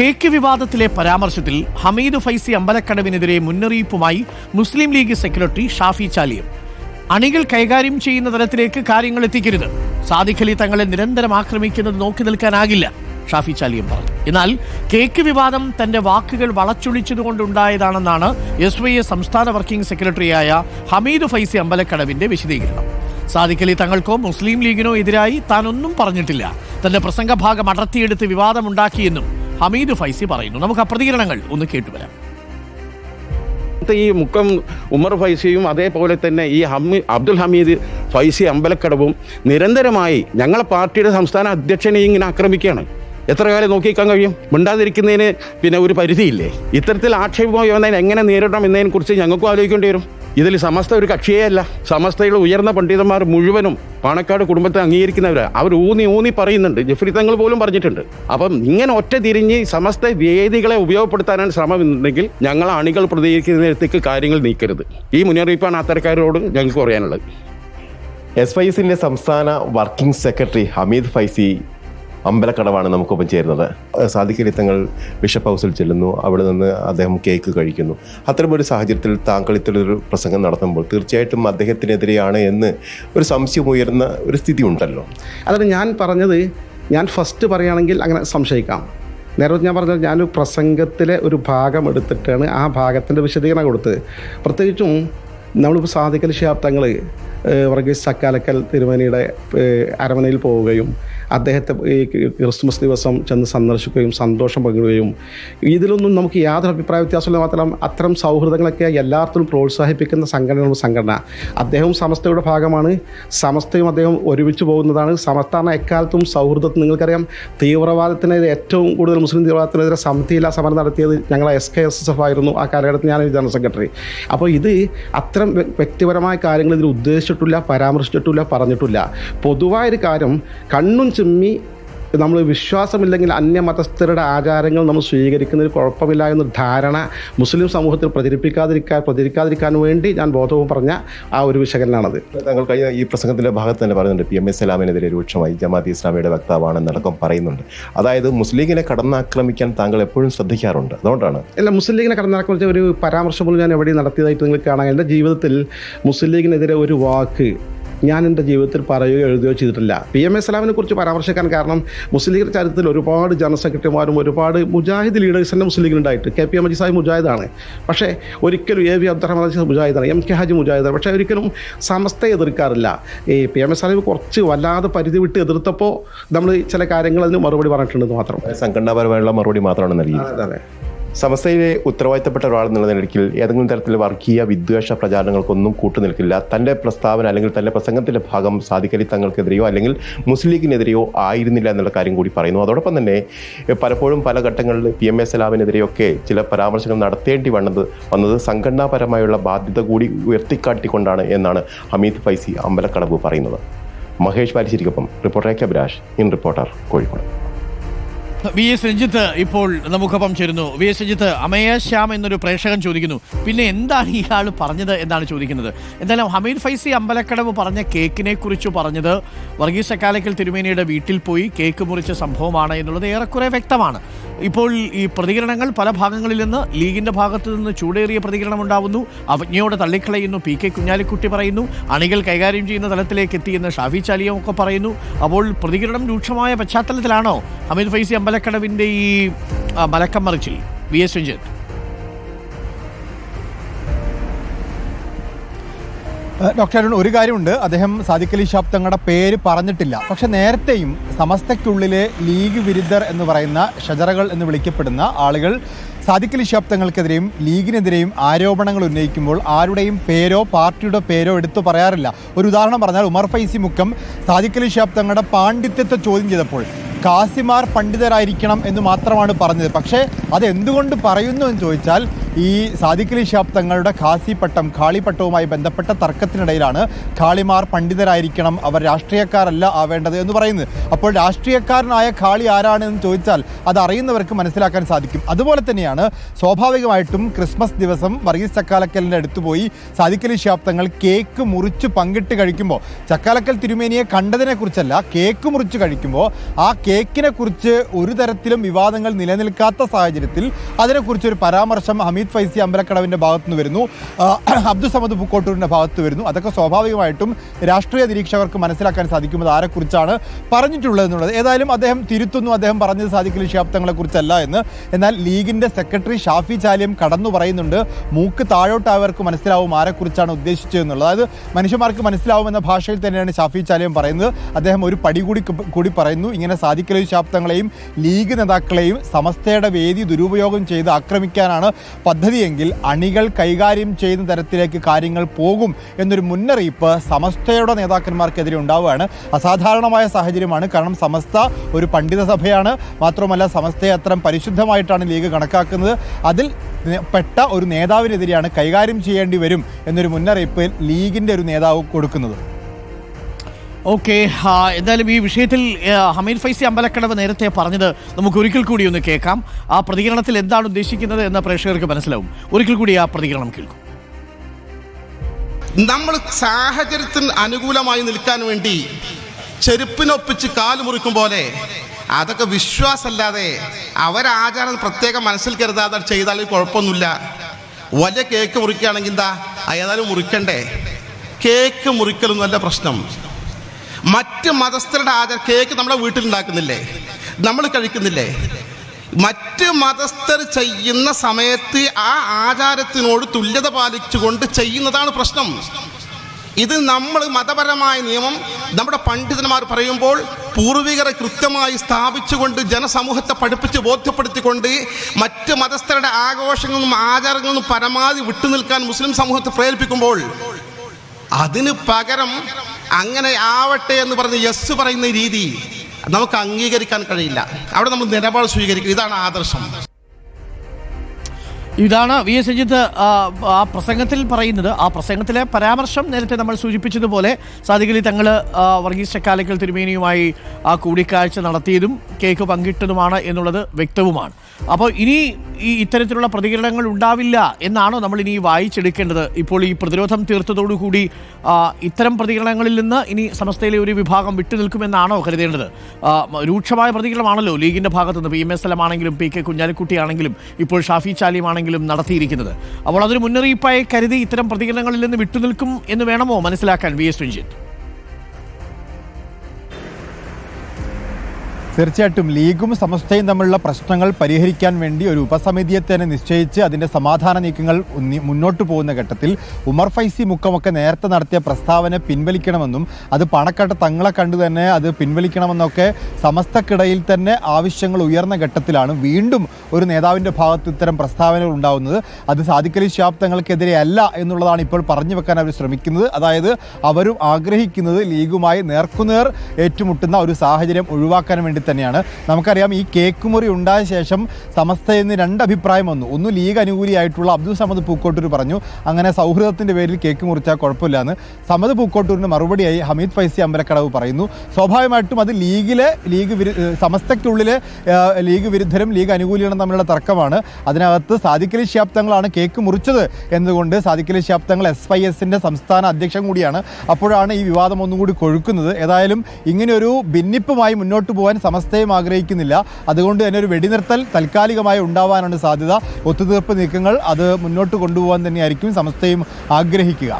Cake വിവാദത്തിലെ പരാമർശത്തിൽ ഹമീദ് ഫൈസി അമ്പലക്കടവിനെതിരെ മുന്നറിയിപ്പുമായി മുസ്ലിം ലീഗ് സെക്രട്ടറി ഷാഫി ചാലിയും. അണികൾ കൈകാര്യം ചെയ്യുന്ന തരത്തിലേക്ക് കാര്യങ്ങൾ എത്തിക്കരുത്. സാദിഖലി തങ്ങളെ നിരന്തരം ആക്രമിക്കുന്നത് നോക്കി നിൽക്കാനാകില്ല ഷാഫി ചാലിയും പറഞ്ഞു. എന്നാൽ കേക്ക് വിവാദം തന്റെ വാക്കുകൾ വളച്ചൊളിച്ചതുകൊണ്ടുണ്ടായതാണെന്നാണ് എസ് വൈ എ സംസ്ഥാന വർക്കിംഗ് സെക്രട്ടറിയായ ഹമീദ് ഫൈസി അമ്പലക്കടവിന്റെ വിശദീകരണം. സാദിഖലി തങ്ങൾക്കോ മുസ്ലിം ലീഗിനോ എതിരായി താനൊന്നും പറഞ്ഞിട്ടില്ല. തന്റെ പ്രസംഗഭാഗം അടർത്തിയെടുത്ത് വിവാദമുണ്ടാക്കിയെന്നും ഹമീദ് ഫൈസി പറയുന്നു. നമുക്ക് ആ പ്രതികരണങ്ങൾ ഒന്ന് കേട്ടുവരാം ഈ മുക്കം ഉമർ ഫൈസിയും അതേപോലെ തന്നെ ഈ ഹമി അബ്ദുൽ ഹമീദ് ഫൈസി അമ്പലക്കടവും നിരന്തരമായി ഞങ്ങളെ പാർട്ടിയുടെ സംസ്ഥാന അധ്യക്ഷനെ ഇങ്ങനെ ആക്രമിക്കുകയാണ്. എത്ര കാലം നോക്കിക്കാൻ കഴിയും? മിണ്ടാതിരിക്കുന്നതിന് പിന്നെ ഒരു പരിധിയില്ലേ? ഇത്തരത്തിൽ ആക്ഷേപമായി വന്നതിന് എങ്ങനെ നേരിടണം എന്നതിനെക്കുറിച്ച് ഞങ്ങൾക്കും ആലോചിക്കേണ്ടി വരും. ഇതിൽ സമസ്ത ഒരു കക്ഷിയേ സമസ്തയിലെ ഉയർന്ന പണ്ഡിതന്മാർ മുഴുവനും പാണക്കാട് കുടുംബത്തെ അംഗീകരിക്കുന്നവരാണ് അവർ ഊന്നി ഊന്നി പറയുന്നുണ്ട്. ജഫ്രി തങ്ങൾ പോലും പറഞ്ഞിട്ടുണ്ട്. അപ്പം ഇങ്ങനെ ഒറ്റ തിരിഞ്ഞ് സമസ്ത വേദികളെ ഉപയോഗപ്പെടുത്താനാണ് ശ്രമം എന്നുണ്ടെങ്കിൽ ഞങ്ങൾ അണികൾ പ്രതികരിക്കുന്നിടത്തേക്ക് കാര്യങ്ങൾ നീക്കരുത്. ഈ മുന്നറിയിപ്പാണ് അത്തരക്കാരോട് ഞങ്ങൾക്ക് പറയാനുള്ളത്. എസ് വൈ സംസ്ഥാന വർക്കിംഗ് സെക്രട്ടറി ഹമീദ് ഫൈസി അമ്പലക്കടവാണ് നമുക്കൊപ്പം ചേരുന്നത്. സാദിഖ് അലി തങ്ങൾ ബിഷപ്പ് ഹൗസിൽ ചെല്ലുന്നു. അവിടെ നിന്ന് അദ്ദേഹം കേക്ക് കഴിക്കുന്നു. അത്തരമൊരു സാഹചര്യത്തിൽ താങ്കൾ ഇത്തരമൊരു പ്രസംഗം നടത്തുമ്പോൾ തീർച്ചയായിട്ടും അദ്ദേഹത്തിനെതിരെയാണ് എന്ന് ഒരു സംശയം ഉയർന്ന ഒരു സ്ഥിതി ഉണ്ടല്ലോ. അതാണ് ഞാൻ പറഞ്ഞത് ഞാൻ ഫസ്റ്റ് പറയുകയാണെങ്കിൽ അങ്ങനെ സംശയിക്കാം. നേരത്തെ ഞാൻ പറഞ്ഞത് ഞാനൊരു പ്രസംഗത്തിലെ ഒരു ഭാഗം എടുത്തിട്ടാണ് ആ ഭാഗത്തിന്റെ വിശദീകരണം കൊടുത്തത്. പ്രത്യേകിച്ചും നമ്മളിപ്പോൾ സാധിക്കൽ ശാബ്ദങ്ങൾ വർഗീസ് ചക്കാലക്കൽ തിരുമേനിയുടെ അരമനയിൽ പോവുകയും അദ്ദേഹത്തെ ഈ ക്രിസ്മസ് ദിവസം ചെന്ന് സന്ദർശിക്കുകയും സന്തോഷം പങ്കിടുകയും ഇതിലൊന്നും നമുക്ക് യാതൊരു അഭിപ്രായ വ്യത്യാസമില്ല മാത്രം അത്തരം സൗഹൃദങ്ങളൊക്കെ എല്ലാവർക്കും പ്രോത്സാഹിപ്പിക്കുന്ന സംഘടനയാണ് സംഘടന. അദ്ദേഹവും സമസ്തയുടെ ഭാഗമാണ്. സമസ്തയും അദ്ദേഹം ഒരുമിച്ച് പോകുന്നതാണ്. സമസ്താണ് എക്കാലത്തും സൗഹൃദത്തിൽ നിങ്ങൾക്കറിയാം തീവ്രവാദത്തിനെതിരെ ഏറ്റവും കൂടുതൽ മുസ്ലിം തീവ്രവാദത്തിനെതിരെ സമിതിയില്ല സമരം നടത്തിയത് ഞങ്ങളെ S K S S F ആയിരുന്നു ആ കാലഘട്ടത്തിൽ ഞാൻ ജനറൽ സെക്രട്ടറി. അപ്പോൾ ഇത് അത്തരം വ്യക്തിപരമായ കാര്യങ്ങൾ ഇതിൽ ഉദ്ദേശിച്ചിട്ടില്ല പരാമർശിച്ചിട്ടില്ല പറഞ്ഞിട്ടില്ല. പൊതുവായൊരു കാര്യം കണ്ണും ചിമ്മി നമ്മൾ വിശ്വാസമില്ലെങ്കിൽ അന്യമതസ്ഥരുടെ ആചാരങ്ങൾ നമ്മൾ സ്വീകരിക്കുന്നതിൽ കുഴപ്പമില്ല എന്ന ധാരണ മുസ്ലിം സമൂഹത്തിൽ പ്രചരിപ്പിക്കാതിരിക്കാൻ പ്രചരിക്കാതിരിക്കാൻ വേണ്ടി ഞാൻ ബോധവും പറഞ്ഞ ആ ഒരു വിശകലനമാണത് താങ്കൾ കഴിഞ്ഞ ഈ പ്രസംഗത്തിന്റെ ഭാഗത്ത് തന്നെ പറയുന്നുണ്ട് പി എം എസ് സലാമിനെതിരെ രൂക്ഷമായി ജമാഅത്ത് ഇസ്ലാമിയുടെ വക്താവാണെന്നടക്കം പറയുന്നുണ്ട്. അതായത് മുസ്ലിങ്ങിനെ കടന്നാക്രമിക്കാൻ താങ്കൾ എപ്പോഴും ശ്രദ്ധിക്കാറുണ്ട്. അതുകൊണ്ടാണ്. അല്ല മുസ്ലിം ലീഗിനെ കടന്നാക്രമിച്ച ഒരു പരാമർശം പോലും ഞാൻ എവിടെയും നടത്തിയതായിട്ട് നിങ്ങൾ കാണാൻ എന്റെ ജീവിതത്തിൽ മുസ്ലിം ലീഗിനെതിരെ ഒരു വാക്ക് ഞാൻ എന്റെ ജീവിതത്തിൽ പറയുകയോ എഴുതുകയോ ചെയ്തിട്ടില്ല. പി എം എസ് സലാമിനെ കുറിച്ച് പരാമർശിക്കാൻ കാരണം മുസ്ലിം ലീഗ് ചരിത്രത്തിൽ ഒരുപാട് ജനറൽ സെക്രട്ടറിമാരും ഒരുപാട് മുജാഹിദ് ലീഡേഴ്സ് തന്നെ മുസ്ലിം ലീഗിലുണ്ടായിട്ട് കെ പി എം സാഹിബ് മുജാഹിദാണ്. പക്ഷേ ഒരിക്കലും എ വി അബ്ദുറഹ്മാൻ മുജാഹിദാണ്. എം കെ ഹാജി മുജാഹിദാണ്. പക്ഷേ ഒരിക്കലും സമസ്തയെ എതിർക്കാറില്ല. ഈ പി എം എസ് സലാമി കുറച്ച് വല്ലാതെ പരിധി വിട്ട് എതിർത്തപ്പോൾ നമ്മൾ ചില കാര്യങ്ങൾ അതിന് മറുപടി പറഞ്ഞിട്ടുണ്ടെന്ന് മാത്രം. സംഘടനാപരമായുള്ള മറുപടി മാത്രമാണ് നൽകിയത്. അതെ. സമസ്തയിലെ ഉത്തരവാദിത്തപ്പെട്ട ഒരാൾ എന്നുള്ള നിലയ്ക്ക് ഏതെങ്കിലും തരത്തിൽ വർഗീയ വിദ്വേഷ പ്രചാരണങ്ങൾക്കൊന്നും കൂട്ടുനിൽക്കില്ല. തന്റെ പ്രസ്താവന അല്ലെങ്കിൽ തന്റെ പ്രസംഗത്തിന്റെ ഭാഗം സാധിക്കലി തങ്ങൾക്കെതിരെയോ അല്ലെങ്കിൽ മുസ്ലിം ലീഗിനെതിരെയോ ആയിരുന്നില്ല എന്നുള്ള കാര്യം കൂടി പറയുന്നു. അതോടൊപ്പം തന്നെ പലപ്പോഴും പല ഘട്ടങ്ങളിൽ പി എം എ സലാമിനെതിരെയൊക്കെ ചില പരാമർശങ്ങൾ നടത്തേണ്ടി വന്നത് വന്നത് സംഘടനാപരമായുള്ള ബാധ്യത കൂടി ഉയർത്തിക്കാട്ടിക്കൊണ്ടാണ് എന്നാണ് ഹമീദ് ഫൈസി അമ്പലക്കടവ് പറയുന്നത്. Mahesh പാലിശ്ശേരിക്കൊപ്പം reporter K Abhilash in reporter Kozhikode. V S Ranjith ഇപ്പോൾ നമുക്കൊപ്പം ചേരുന്നു. വി എസ് രഞ്ജിത്ത് അമയ ശ്യാം എന്നൊരു പ്രേക്ഷകൻ ചോദിക്കുന്നു. പിന്നെ എന്താണ് ഇയാൾ പറഞ്ഞത് എന്നാണ് ചോദിക്കുന്നത്. എന്തായാലും ഹമീദ് ഫൈസി അമ്പലക്കടവ് പറഞ്ഞ കേക്കിനെ കുറിച്ച് പറഞ്ഞത് വർഗീസ് ചക്കാലക്കൽ തിരുമേനിയുടെ വീട്ടിൽ പോയി കേക്ക് മുറിച്ച സംഭവമാണ് എന്നുള്ളത് ഏറെക്കുറെ വ്യക്തമാണ്. ഇപ്പോൾ ഈ പ്രതികരണങ്ങൾ പല ഭാഗങ്ങളിൽ നിന്ന് ലീഗിന്റെ ഭാഗത്തു നിന്ന് ചൂടേറിയ പ്രതികരണം ഉണ്ടാവുന്നു. അവജ്ഞയോടെ തള്ളിക്കളയുന്നു. പി കെ കുഞ്ഞാലിക്കുട്ടി പറയുന്നു. അണികൾ കൈകാര്യം ചെയ്യുന്ന തലത്തിലേക്ക് എത്തിയെന്ന് ഷാഫി ചാലിയും ഒക്കെ പറയുന്നു. അപ്പോൾ പ്രതികരണം രൂക്ഷമായ പശ്ചാത്തലത്തിലാണോ? ഹമീദ് ഫൈസി അമ്പലക്കടവിന്റെ ഈ മലക്കം മറിച്ചിൽ V S Ranjith. Doctor Arun ഒരു കാര്യമുണ്ട്. അദ്ദേഹം സാദിഖലി ഷാബ് തങ്ങളുടെ പേര് പറഞ്ഞിട്ടില്ല. പക്ഷെ നേരത്തെയും സമസ്തയ്ക്കുള്ളിലെ ലീഗ് വിരുദ്ധർ എന്ന് പറയുന്ന ഷജറകൾ എന്ന് വിളിക്കപ്പെടുന്ന ആളുകൾ സാദിഖ് അലി ഷാബ് തങ്ങൾക്കെതിരെയും ലീഗിനെതിരെയും ആരോപണങ്ങൾ ഉന്നയിക്കുമ്പോൾ ആരുടെയും പേരോ പാർട്ടിയുടെ പേരോ എടുത്തു പറയാറില്ല. ഒരു ഉദാഹരണം പറഞ്ഞാൽ ഉമർ ഫൈസി മുക്കം സാദിഖ് അലി ഷാബ് തങ്ങളുടെ പാണ്ഡിത്യത്തെ ചോദ്യം ചെയ്തപ്പോൾ കാസിമാർ പണ്ഡിതരായിരിക്കണം എന്ന് മാത്രമാണ് പറഞ്ഞത്. പക്ഷേ അത് എന്തുകൊണ്ട് പറയുന്നു എന്ന് ചോദിച്ചാൽ ഈ സാദിഖലി ഷാബ് തങ്ങളുടെ ഖാസി പട്ടം ഖാളി പട്ടവുമായി ബന്ധപ്പെട്ട തർക്കത്തിനിടയിലാണ് ഖാളിമാർ പണ്ഡിതരായിരിക്കണം അവർ രാഷ്ട്രീയക്കാരല്ല ആവേണ്ടത് എന്ന് പറയുന്നത്. അപ്പോൾ രാഷ്ട്രീയക്കാരനായ ഖാളി ആരാണെന്ന് ചോദിച്ചാൽ അത് അറിയുന്നവർക്ക് മനസ്സിലാക്കാൻ സാധിക്കും. അതുപോലെ തന്നെയാണ് സ്വാഭാവികമായിട്ടും ക്രിസ്മസ് ദിവസം വർഗീസ് ചക്കാലക്കലിന്റെ അടുത്ത് പോയി സാദിഖലി ഷാബ് തങ്ങൾ കേക്ക് മുറിച്ച് പങ്കിട്ട് കഴിക്കുമ്പോൾ ചക്കാലക്കൽ തിരുമേനിയെ കണ്ടതിനെക്കുറിച്ചല്ല കേക്ക് മുറിച്ച് കഴിക്കുമ്പോൾ ആ കേക്കിനെക്കുറിച്ച് ഒരു തരത്തിലും വിവാദങ്ങൾ നിലനിൽക്കാത്ത സാഹചര്യത്തിൽ അതിനെക്കുറിച്ചൊരു പരാമർശം ഹമീദ് ഫൈസി അമ്പലക്കടവിന്റെ ഭാഗത്തു നിന്ന് വരുന്നു. ആ, അബ്ദുൾ സമദ് പൂക്കോട്ടൂരിന്റെ ഭാഗത്ത് വരുന്നു. അതൊക്കെ സ്വാഭാവികമായിട്ടും രാഷ്ട്രീയ നിരീക്ഷകർക്ക് മനസ്സിലാക്കാൻ സാധിക്കുന്നത് ആരെക്കുറിച്ചാണ് പറഞ്ഞിട്ടുള്ളത് എന്നുള്ളത് ഏതായാലും അദ്ദേഹം തിരുത്തുന്നു. അദ്ദേഹം പറഞ്ഞത് സാധിക്കില്ല ശാബ്ദങ്ങളെ കുറിച്ചല്ല എന്ന്. എന്നാൽ ലീഗിന്റെ സെക്രട്ടറി ഷാഫി ചാലിയം കടന്നു പറയുന്നുണ്ട് മൂക്ക് താഴോട്ടായവർക്ക് മനസ്സിലാവും ആരെക്കുറിച്ചാണ് ഉദ്ദേശിച്ചത് എന്നുള്ളത്. അതായത് മനുഷ്യന്മാർക്ക് മനസ്സിലാവുമെന്ന ഭാഷയിൽ തന്നെയാണ് ഷാഫി ചാലിയം പറയുന്നത്. അദ്ദേഹം ഒരു പടി കൂടി കൂടി പറയുന്നു. ഇങ്ങനെ സാദിഖ് ശാബ്ദങ്ങളെയും ലീഗ് നേതാക്കളെയും സമസ്തയുടെ വേദി ദുരുപയോഗം ചെയ്ത് ആക്രമിക്കാനാണ് പദ്ധതിയെങ്കിൽ അണികൾ കൈകാര്യം ചെയ്യുന്ന തരത്തിലേക്ക് കാര്യങ്ങൾ പോകും എന്നൊരു മുന്നറിയിപ്പ് സമസ്തയുടെ നേതാക്കന്മാർക്കെതിരെ ഉണ്ടാവുകയാണ്. അസാധാരണമായ സാഹചര്യമാണ്. കാരണം സമസ്ത ഒരു പണ്ഡിത സഭയാണ്. മാത്രമല്ല സമസ്തയെ അത്തരം പരിശുദ്ധമായിട്ടാണ് ലീഗ് കണക്കാക്കുന്നത്. അതിൽ പെട്ട ഒരു നേതാവിനെതിരെയാണ് കൈകാര്യം ചെയ്യേണ്ടി വരും എന്നൊരു മുന്നറിയിപ്പ് ലീഗിന്റെ ഒരു നേതാവ് കൊടുക്കുന്നത്. ഓക്കെ എന്തായാലും ഈ വിഷയത്തിൽ ഹമീദ് ഫൈസി അമ്പലക്കടവ് നേരത്തെ പറഞ്ഞത് നമുക്ക് ഒരിക്കൽ കൂടി ഒന്ന് കേൾക്കാം. ആ പ്രതികരണത്തിൽ എന്താണ് ഉദ്ദേശിക്കുന്നത് എന്ന പ്രേക്ഷകർക്ക് മനസ്സിലാവും. ഒരിക്കൽ കൂടി ആ പ്രതികരണം കേൾക്കും. നമ്മൾ സാഹചര്യത്തിന് അനുകൂലമായി നിൽക്കാൻ വേണ്ടി ചെരുപ്പിനൊപ്പിച്ച് കാൽ മുറിക്കും പോലെ അതൊക്കെ വിശ്വാസമല്ലാതെ അവരാചാരം പ്രത്യേകം മനസ്സിൽ കരുതാതെ ചെയ്താൽ കുഴപ്പമൊന്നുമില്ല. വലിയ കേക്ക് മുറിക്കുകയാണെങ്കിൽ എന്താ ഏതായാലും മുറിക്കണ്ടേ? കേക്ക് മുറിക്കലൊന്നുമല്ല പ്രശ്നം. മറ്റ് മതസ്ഥരുടെ ആചാരം കേക്ക് നമ്മുടെ വീട്ടിലുണ്ടാക്കുന്നില്ലേ? നമ്മൾ കഴിക്കുന്നില്ലേ? മറ്റ് മതസ്ഥർ ചെയ്യുന്ന സമയത്ത് ആ ആചാരത്തിനോട് തുല്യത പാലിച്ചുകൊണ്ട് ചെയ്യുന്നതാണ് പ്രശ്നം. ഇത് നമ്മൾ മതപരമായ നിയമം നമ്മുടെ പണ്ഡിതന്മാർ പറയുമ്പോൾ പൂർവികരെ കൃത്യമായി സ്ഥാപിച്ചുകൊണ്ട് ജനസമൂഹത്തെ പഠിപ്പിച്ച് ബോധ്യപ്പെടുത്തിക്കൊണ്ട് മറ്റ് മതസ്ഥരുടെ ആഘോഷങ്ങളും ആചാരങ്ങളും പരമാവധി വിട്ടുനിൽക്കാൻ മുസ്ലിം സമൂഹത്തെ പ്രേരിപ്പിക്കുമ്പോൾ അതിന് പകരം അങ്ങനെ ആവട്ടെ എന്ന് പറഞ്ഞ് യെസ് പറയുന്ന രീതി നമുക്ക് അംഗീകരിക്കാൻ കഴിയില്ല. അവിടെ നമ്മൾ നിലപാട് സ്വീകരിക്കും. ഇതാണ് ആദർശം. ഇതാണ് വി എസ് അജിത്ത് ആ, പ്രസംഗത്തിൽ പറയുന്നത്. ആ പ്രസംഗത്തിലെ പരാമർശം നേരത്തെ നമ്മൾ സൂചിപ്പിച്ചതുപോലെ സാധികളി തങ്ങൾ വർഗീസ് ചക്കാലക്കൽ തിരുമേനിയുമായി ആ കൂടിക്കാഴ്ച നടത്തിയതും കേക്ക് പങ്കിട്ടതുമാണ് എന്നുള്ളത് വ്യക്തവുമാണ്. അപ്പോൾ ഇനി ഈ ഇത്തരത്തിലുള്ള പ്രതികരണങ്ങൾ ഉണ്ടാവില്ല എന്നാണോ നമ്മൾ ഇനി വായിച്ചെടുക്കേണ്ടത്? ഇപ്പോൾ ഈ പ്രതിരോധം തീർത്തതോടുകൂടി കൂടി ഇത്തരം പ്രതികരണങ്ങളിൽ നിന്ന് ഇനി സമസ്തയിലെ ഒരു വിഭാഗം വിട്ടുനിൽക്കുമെന്നാണോ കരുതേണ്ടത്? രൂക്ഷമായ പ്രതികരണമാണല്ലോ ലീഗിന്റെ ഭാഗത്തു നിന്ന് പി എം എസ് എൽ ആണെങ്കിലും പി കെ കുഞ്ഞാലിക്കുട്ടിയാണെങ്കിലും ഇപ്പോൾ ഷാഫി ചാലിയുമാണെങ്കിലും നടത്തിയിരിക്കുന്നത്. അപ്പോൾ അതൊരു മുന്നറിയിപ്പായി കരുതി ഇത്തരം പ്രതികരണങ്ങളിൽ നിന്ന് വിട്ടുനിൽക്കും എന്ന് വേണമോ മനസ്സിലാക്കാൻ വി എസ് രഞ്ജിത്ത്? തീർച്ചയായിട്ടും ലീഗും സമസ്തയും തമ്മിലുള്ള പ്രശ്നങ്ങൾ പരിഹരിക്കാൻ വേണ്ടി ഒരു ഉപസമിതിയെ തന്നെ നിശ്ചയിച്ച് അതിന്റെ സമാധാന നീക്കങ്ങൾ മുന്നോട്ട് പോകുന്ന ഘട്ടത്തിൽ ഉമർ ഫൈസി മുക്കമൊക്കെ നേരത്തെ നടത്തിയ പ്രസ്താവന പിൻവലിക്കണമെന്നും അത് പണക്കട്ട തങ്ങളെ കണ്ടു തന്നെ അത് പിൻവലിക്കണമെന്നൊക്കെ സമസ്തക്കിടയിൽ തന്നെ ആവശ്യങ്ങൾ ഉയർന്ന ഘട്ടത്തിലാണ് വീണ്ടും ഒരു നേതാവിന്റെ ഭാഗത്ത് ഇത്തരം പ്രസ്താവനകൾ ഉണ്ടാകുന്നത് അത് സാധിക്കലി ഷിഹാബ് തങ്ങൾക്കെതിരെ അല്ല എന്നുള്ളതാണ് ഇപ്പോൾ പറഞ്ഞു വെക്കാൻ അവർ ശ്രമിക്കുന്നത്. അതായത് അവരും ആഗ്രഹിക്കുന്നത് ലീഗുമായി നേർക്കുനേർ ഏറ്റുമുട്ടുന്ന ഒരു സാഹചര്യം ഒഴിവാക്കാൻ വേണ്ടി തന്നെയാണ്. നമുക്കറിയാം ഈ കേക്ക് മുറി ഉണ്ടായ ശേഷം സമസ്തയിൽ നിന്ന് രണ്ട് അഭിപ്രായം വന്നു. ഒന്ന് ലീഗ് അനുകൂലിയായിട്ടുള്ള അബ്ദുൾ സമദ് പൂക്കോട്ടൂർ പറഞ്ഞു അങ്ങനെ സൗഹൃദത്തിന്റെ പേരിൽ കേക്ക് മുറിച്ചാൽ കുഴപ്പമില്ല എന്ന് സമദ് പൂക്കോട്ടൂരിന് മറുപടിയായി ഹമീദ് ഫൈസി അമ്പലക്കടവ് പറയുന്നു. സ്വാഭാവികമായിട്ടും അത് ലീഗിലെ ലീഗ് വിരു സമസ്തയ്ക്കുള്ളിലെ ലീഗ് വിരുദ്ധരും ലീഗ് അനുകൂലികളും തമ്മിലുള്ള തർക്കമാണ്. അതിനകത്ത് സാദിഖലി തങ്ങളാണ് കേക്ക് മുറിച്ചത് എന്നതുകൊണ്ട് സാദിഖലി തങ്ങൾ എസ് വൈ എസിന്റെ സംസ്ഥാന അധ്യക്ഷൻ കൂടിയാണ്. അപ്പോഴാണ് ഈ വിവാദം ഒന്നുകൂടി കൊഴുക്കുന്നത്. ഏതായാലും ഇങ്ങനെയൊരു ഭിന്നിപ്പുമായി മുന്നോട്ട് പോകാൻ സമസ്തയും ആഗ്രഹിക്കുന്നില്ല. അതുകൊണ്ട് തന്നെ ഒരു വെടിനിർത്തൽ താൽക്കാലികമായി ഉണ്ടാവാനാണ് സാധ്യത. ഒത്തുതീർപ്പ് നീക്കങ്ങൾ അത് മുന്നോട്ട് കൊണ്ടുപോകാൻ തന്നെയായിരിക്കും സമസ്തയും ആഗ്രഹിക്കുക.